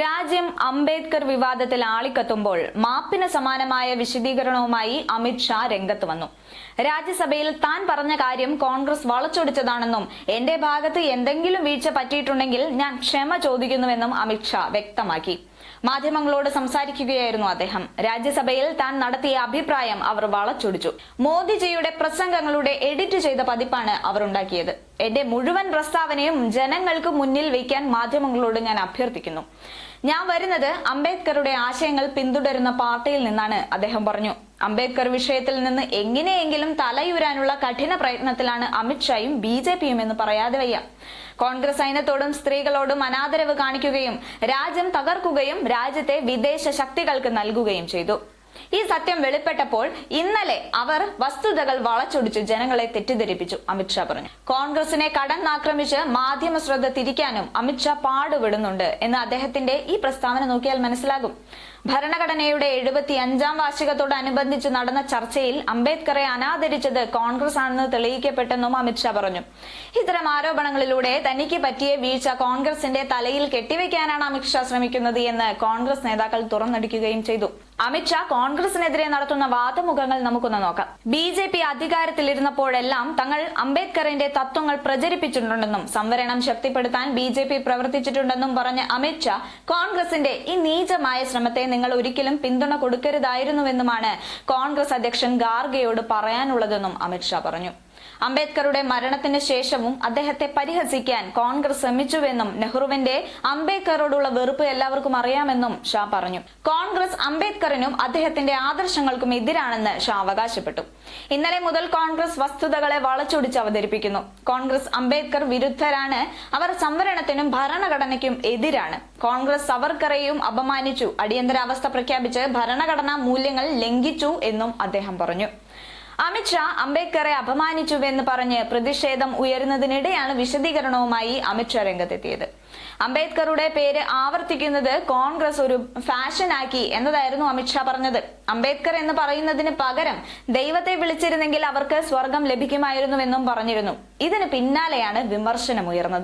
രാജ്യം അംബേദ്കർ വിവാദത്തിൽ ആളിക്കത്തുമ്പോൾ മാപ്പിന് സമാനമായ വിശദീകരണവുമായി അമിത് ഷാ രംഗത്ത് വന്നു. രാജ്യസഭയിൽ താൻ പറഞ്ഞ കാര്യം കോൺഗ്രസ് വളച്ചൊടിച്ചതാണെന്നും എന്റെ ഭാഗത്ത് എന്തെങ്കിലും വീഴ്ച പറ്റിയിട്ടുണ്ടെങ്കിൽ ഞാൻ ക്ഷമ ചോദിക്കുന്നുവെന്നും അമിത് ഷാ വ്യക്തമാക്കി. മാധ്യമങ്ങളോട് സംസാരിക്കുകയായിരുന്നു അദ്ദേഹം. രാജ്യസഭയിൽ താൻ നടത്തിയ അഭിപ്രായം അവർ വളച്ചൊടിച്ചു. മോദിജിയുടെ പ്രസംഗങ്ങളുടെ എഡിറ്റ് ചെയ്ത പതിപ്പാണ് അവർ ഉണ്ടാക്കിയത്. എന്റെ മുഴുവൻ പ്രസ്താവനയും ജനങ്ങൾക്ക് മുന്നിൽ വയ്ക്കാൻ മാധ്യമങ്ങളോട് ഞാൻ അഭ്യർത്ഥിക്കുന്നു. ഞാൻ വരുന്നത് അംബേദ്കറുടെ ആശയങ്ങൾ പിന്തുടരുന്ന പാർട്ടിയിൽ നിന്നാണ് അദ്ദേഹം പറഞ്ഞു. അംബേദ്കർ വിഷയത്തിൽ നിന്ന് എങ്ങനെയെങ്കിലും തലയുരാനുള്ള കഠിന പ്രയത്നത്തിലാണ് അമിത്ഷായും ബി ജെ പിയും എന്ന് പറയാതെ വയ്യ. കോൺഗ്രസ് സൈന്യത്തോടും സ്ത്രീകളോടും അനാദരവ് കാണിക്കുകയും രാജ്യം തകർക്കുകയും രാജ്യത്തെ വിദേശ ശക്തികൾക്ക് നൽകുകയും ചെയ്തു. ഈ സത്യം വെളിപ്പെട്ടപ്പോൾ ഇന്നലെ അവർ വസ്തുതകൾ വളച്ചൊടിച്ച് ജനങ്ങളെ തെറ്റിദ്ധരിപ്പിച്ചു അമിത്ഷാ പറഞ്ഞു. കോൺഗ്രസിനെ കടന്നാക്രമിച്ച് മാധ്യമ ശ്രദ്ധ തിരിക്കാനും അമിത്ഷാ പാടുപെടുന്നുണ്ട് എന്ന് അദ്ദേഹത്തിന്റെ ഈ പ്രസ്താവന നോക്കിയാൽ മനസ്സിലാകും. ഭരണഘടനയുടെ എഴുപത്തി അഞ്ചാം വാർഷികത്തോടനുബന്ധിച്ച് നടന്ന ചർച്ചയിൽ അംബേദ്കറെ അനാദരിച്ചത് കോൺഗ്രസ് ആണെന്ന് തെളിയിക്കപ്പെട്ടെന്നും അമിത്ഷാ പറഞ്ഞു. ഇത്തരം ആരോപണങ്ങളിലൂടെ തനിക്ക് പറ്റിയ വീഴ്ച കോൺഗ്രസിന്റെ തലയിൽ കെട്ടിവെക്കാനാണ് അമിത്ഷാ ശ്രമിക്കുന്നത് എന്ന് കോൺഗ്രസ് നേതാക്കൾ തുറന്നടിക്കുകയും ചെയ്തു. അമിത്ഷാ കോൺഗ്രസിനെതിരെ നടത്തുന്ന വാദമുഖങ്ങൾ നമുക്കൊന്ന് നോക്കാം. ബി ജെ പി അധികാരത്തിലിരുന്നപ്പോഴെല്ലാം തങ്ങൾ അംബേദ്കറിന്റെ തത്വങ്ങൾ പ്രചരിപ്പിച്ചിട്ടുണ്ടെന്നും സംവരണം ശക്തിപ്പെടുത്താൻ ബി ജെ പി പ്രവർത്തിച്ചിട്ടുണ്ടെന്നും പറഞ്ഞ അമിത്ഷാ കോൺഗ്രസിന്റെ ഈ നീചമായ ശ്രമത്തെ നിങ്ങൾ ഒരിക്കലും പിന്തുണ കൊടുക്കരുതായിരുന്നുവെന്നുമാണ് കോൺഗ്രസ് അധ്യക്ഷൻ ഗാർഗയോട് പറയാനുള്ളതെന്നും അമിത്ഷാ പറഞ്ഞു. അംബേദ്കറുടെ മരണത്തിന് ശേഷവും അദ്ദേഹത്തെ പരിഹസിക്കാൻ കോൺഗ്രസ് ശ്രമിച്ചുവെന്നും നെഹ്റുവിന്റെ അംബേദ്കറോടുള്ള വെറുപ്പ് എല്ലാവർക്കും അറിയാമെന്നും ഷാ പറഞ്ഞു. കോൺഗ്രസ് അംബേദ്കറിനും അദ്ദേഹത്തിന്റെ ആദർശങ്ങൾക്കും എതിരാണെന്ന് ഷാ അവകാശപ്പെട്ടു. ഇന്നലെ മുതൽ കോൺഗ്രസ് വസ്തുതകളെ വളച്ചൊടിച്ച് അവതരിപ്പിക്കുന്നു. കോൺഗ്രസ് അംബേദ്കർ വിരുദ്ധരാണ്. അവർ സംവരണത്തിനും ഭരണഘടനയ്ക്കും എതിരാണ്. കോൺഗ്രസ് സവർക്കറെയും അപമാനിച്ചു. അടിയന്തരാവസ്ഥ പ്രഖ്യാപിച്ച് ഭരണഘടനാ മൂല്യങ്ങൾ ലംഘിച്ചു എന്നും അദ്ദേഹം പറഞ്ഞു. അമിത്ഷാ അംബേദ്കറെ അപമാനിച്ചുവെന്ന് പറഞ്ഞ് പ്രതിഷേധം ഉയരുന്നതിനിടെയാണ് വിശദീകരണവുമായി അമിത്ഷാ രംഗത്തെത്തിയത്. അംബേദ്കറുടെ പേര് ആവർത്തിക്കുന്നത് കോൺഗ്രസ് ഒരു ഫാഷനാക്കി എന്നതായിരുന്നു അമിത്ഷാ പറഞ്ഞത്. അംബേദ്കർ എന്ന് പറയുന്നതിന് പകരം ദൈവത്തെ വിളിച്ചിരുന്നെങ്കിൽ അവർക്ക് സ്വർഗം ലഭിക്കുമായിരുന്നുവെന്നും പറഞ്ഞിരുന്നു. ഇതിന് പിന്നാലെയാണ് വിമർശനമുയർന്നത്.